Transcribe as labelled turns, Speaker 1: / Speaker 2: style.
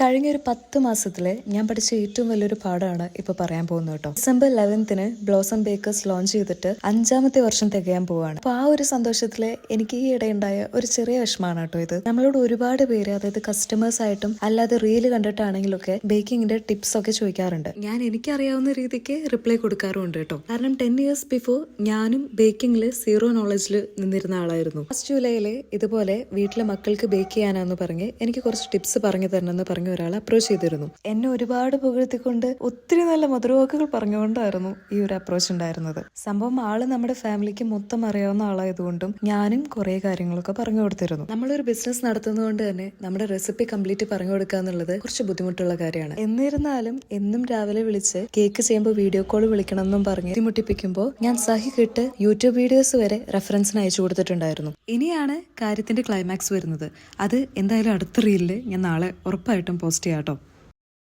Speaker 1: കഴിഞ്ഞ ഒരു പത്ത് മാസത്തിലെ ഞാൻ പഠിച്ച ഏറ്റവും വലിയൊരു പാഠമാണ് ഇപ്പൊ പറയാൻ പോകുന്നത് കേട്ടോ. ഡിസംബർ ലെവൻത്തിന് ബ്ലോസം ബേക്കേഴ്സ് ലോഞ്ച് ചെയ്തിട്ട് അഞ്ചാമത്തെ വർഷം തികയാൻ പോവാണ്. അപ്പൊ ആ ഒരു സന്തോഷത്തിൽ എനിക്ക് ഈ ഇടയുണ്ടായ ഒരു ചെറിയ വിഷമമാണ് കേട്ടോ ഇത്. നമ്മളോട് ഒരുപാട് പേര് അതായത് കസ്റ്റമേഴ്സ് ആയിട്ടും അല്ലാതെ റീൽ കണ്ടിട്ടാണെങ്കിലും ഒക്കെ ബേക്കിങ്ങിന്റെ ടിപ്സ് ഒക്കെ ചോദിക്കാറുണ്ട്. ഞാൻ എനിക്കറിയാവുന്ന രീതിക്ക് റിപ്ലൈ കൊടുക്കാറുമുണ്ട് കേട്ടോ. കാരണം ടെൻ ഇയേഴ്സ് ബിഫോർ ഞാനും ബേക്കിങ്ങിൽ സീറോ നോളജിൽ നിന്നിരുന്ന ആളായിരുന്നു. ഫസ്റ്റ് ജൂലൈയിൽ ഇതുപോലെ വീട്ടിലെ മക്കൾക്ക് ബേക്ക് ചെയ്യാനാന്ന് പറഞ്ഞ് എനിക്ക് കുറച്ച് ടിപ്സ് പറഞ്ഞു തരണമെന്ന് പറഞ്ഞ ഒരാൾ അപ്രോച്ച് ചെയ്തിരുന്നു. എന്നെ ഒരുപാട് പുകഴ്ത്തിക്കൊണ്ട് ഒത്തിരി നല്ല മധുരവാക്കുകൾ പറഞ്ഞുകൊണ്ടായിരുന്നു ഈ ഒരു അപ്രോച്ച് ഉണ്ടായിരുന്നത്. സംഭവം ആൾ നമ്മുടെ ഫാമിലിക്ക് മൊത്തം അറിയാവുന്ന ആളായതുകൊണ്ടും ഞാനും കുറെ കാര്യങ്ങളൊക്കെ പറഞ്ഞു കൊടുത്തിരുന്നു. നമ്മളൊരു ബിസിനസ് നടത്തുന്നതുകൊണ്ട് തന്നെ നമ്മുടെ റെസിപ്പി കംപ്ലീറ്റ് പറഞ്ഞു കൊടുക്കുക എന്നുള്ളത് കുറച്ച് ബുദ്ധിമുട്ടുള്ള കാര്യമാണ്. എന്നിരുന്നാലും എന്നും രാവിലെ വിളിച്ച് കേക്ക് ചെയ്യുമ്പോൾ വീഡിയോ കോൾ വിളിക്കണം എന്നും പറഞ്ഞ് ബുദ്ധിമുട്ടിപ്പിക്കുമ്പോൾ ഞാൻ സഹി കിട്ട് യൂട്യൂബ് വീഡിയോസ് വരെ റെഫറൻസിന് അയച്ചു കൊടുത്തിട്ടുണ്ടായിരുന്നു. ഇനിയാണ് കാര്യത്തിന്റെ ക്ലൈമാക്സ് വരുന്നത്. അത് എന്തായാലും അടുത്ത റീലിൽ ഞാൻ നാളെ ഉറപ്പായിട്ടും പോസ്റ്റ് ചെയ്യാം കേട്ടോ.